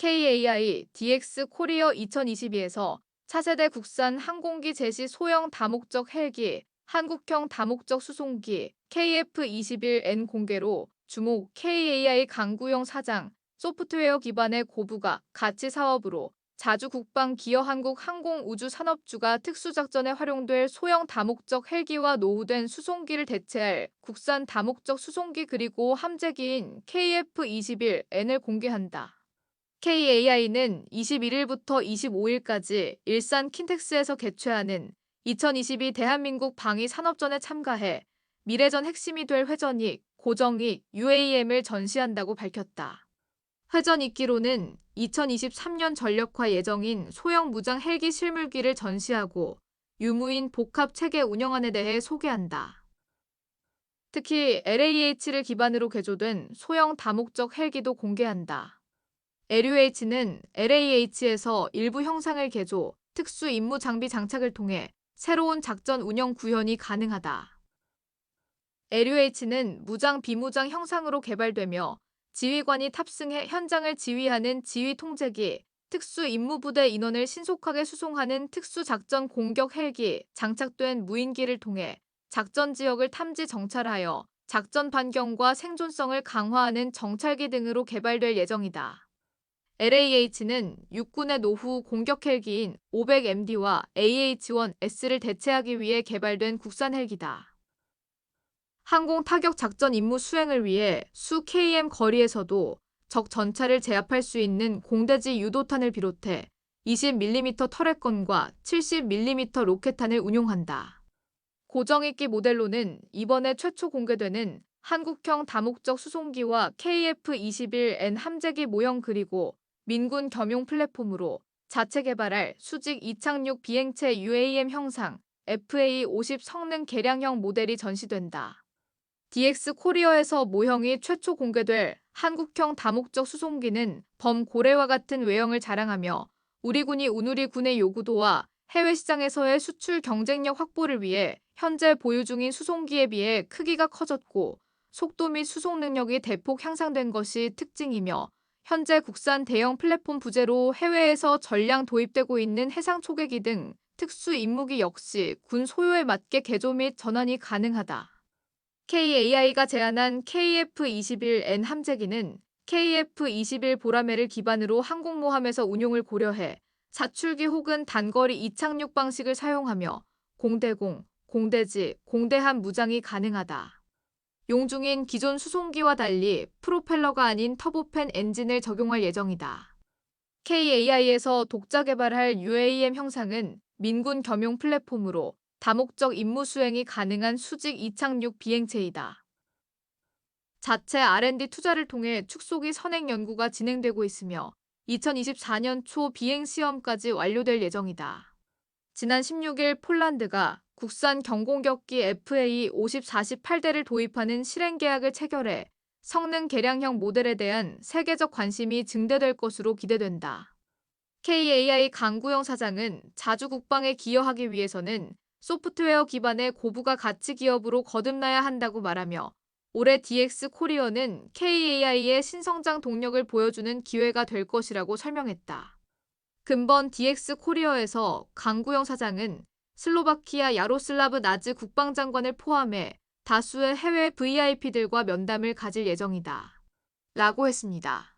KAI DX 코리어 2022에서 차세대 국산 항공기 제시 소형 다목적 헬기, 한국형 다목적 수송기 KF-21N 공개로 주목 KAI 강구영 사장, 소프트웨어 기반의 고부가 가치 사업으로 자주 국방 기여 한국 항공우주산업주가 특수작전에 활용될 소형 다목적 헬기와 노후된 수송기를 대체할 국산 다목적 수송기 그리고 함재기인 KF-21N을 공개한다. KAI는 21일부터 25일까지 일산 킨텍스에서 개최하는 2022 대한민국 방위 산업전에 참가해 미래전 핵심이 될 회전익, 고정익, UAM을 전시한다고 밝혔다. 회전 있기로는 2023년 전력화 예정인 소형 무장 헬기 실물기를 전시하고 유무인 복합 체계 운영안에 대해 소개한다. 특히 LAH를 기반으로 개조된 소형 다목적 헬기도 공개한다. LUH는 LAH에서 일부 형상을 개조, 특수 임무 장비 장착을 통해 새로운 작전 운영 구현이 가능하다. LUH는 무장 비무장 형상으로 개발되며 지휘관이 탑승해 현장을 지휘하는 지휘 통제기, 특수 임무부대 인원을 신속하게 수송하는 특수작전 공격 헬기, 장착된 무인기를 통해 작전 지역을 탐지 정찰하여 작전 반경과 생존성을 강화하는 정찰기 등으로 개발될 예정이다. LAH는 육군의 노후 공격 헬기인 500MD와 AH-1S를 대체하기 위해 개발된 국산 헬기다. 항공 타격 작전 임무 수행을 위해 수 KM 거리에서도 적 전차를 제압할 수 있는 공대지 유도탄을 비롯해 20mm 터렛건과 70mm 로켓탄을 운용한다. 고정익기 모델로는 이번에 최초 공개되는 한국형 다목적 수송기와 KF-21N 함재기 모형 그리고 민군 겸용 플랫폼으로 자체 개발할 수직 이착륙 비행체 UAM 형상 FA-50 성능 개량형 모델이 전시된다. DX 코리어에서 모형이 최초 공개될 한국형 다목적 수송기는 범고래와 같은 외형을 자랑하며 우리 군이 우누리 군의 요구도와 해외 시장에서의 수출 경쟁력 확보를 위해 현재 보유 중인 수송기에 비해 크기가 커졌고 속도 및 수송 능력이 대폭 향상된 것이 특징이며 현재 국산 대형 플랫폼 부재로 해외에서 전량 도입되고 있는 해상 초계기 등 특수 임무기 역시 군 소요에 맞게 개조 및 전환이 가능하다. KAI가 제안한 KF-21N 함재기는 KF-21 보라매를 기반으로 항공모함에서 운용을 고려해 자출기 혹은 단거리 이착륙 방식을 사용하며 공대공, 공대지, 공대함 무장이 가능하다. 용중인 기존 수송기와 달리 프로펠러가 아닌 터보팬 엔진을 적용할 예정이다. KAI에서 독자 개발할 UAM 형상은 민군 겸용 플랫폼으로 다목적 임무 수행이 가능한 수직 이착륙 비행체이다. 자체 R&D 투자를 통해 축소기 선행 연구가 진행되고 있으며 2024년 초 비행 시험까지 완료될 예정이다. 지난 16일 폴란드가 국산 경공격기 FA 50-48대를 도입하는 실행 계약을 체결해 성능 개량형 모델에 대한 세계적 관심이 증대될 것으로 기대된다. KAI 강구영 사장은 자주 국방에 기여하기 위해서는 소프트웨어 기반의 고부가 가치 기업으로 거듭나야 한다고 말하며 올해 DX 코리어는 KAI의 신성장 동력을 보여주는 기회가 될 것이라고 설명했다. 근본 DX 코리어에서 강구영 사장은 슬로바키아 야로슬라브 나즈 국방장관을 포함해 다수의 해외 VIP들과 면담을 가질 예정이다. 라고 했습니다.